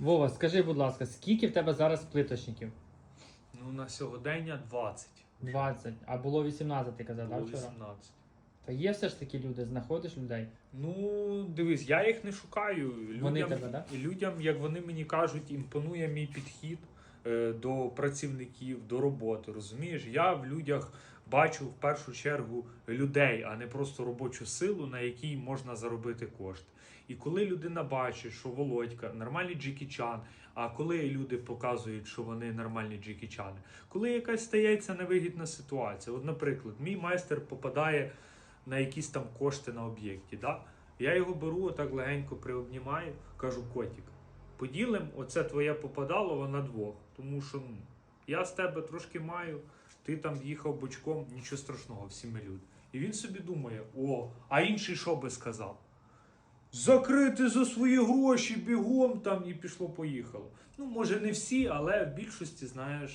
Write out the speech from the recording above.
Вова, скажи, будь ласка, скільки в тебе зараз плиточників? Ну, на сьогодення 20. 20, а було 18, ти казав, так, Було вчора? 18. Та є все ж таки люди, знаходиш людей. Ну, дивись, я їх не шукаю. Людям, Вони тебе, да? людям, як вони мені кажуть, імпонує мій підхід до працівників, до роботи. Розумієш, я в людях бачу в першу чергу людей, а не просто робочу силу, на якій можна заробити кошти. І коли людина бачить, що Володька нормальний джекічан, а коли люди показують, що вони нормальні джекічани, коли якась стається невигідна ситуація, от, наприклад, мій майстер попадає на якісь там кошти на об'єкті. Да? Я його беру, отак легенько приобнімаю, кажу, котик, поділим, оце твоє попадало на двох. Тому що ну, я з тебе трошки маю, ти там їхав бочком, нічого страшного, всі ми люди. І він собі думає: о, а інший що би сказав? Закрити за свої гроші бігом там і пішло-поїхало. Ну, може, не всі, але в більшості, знаєш,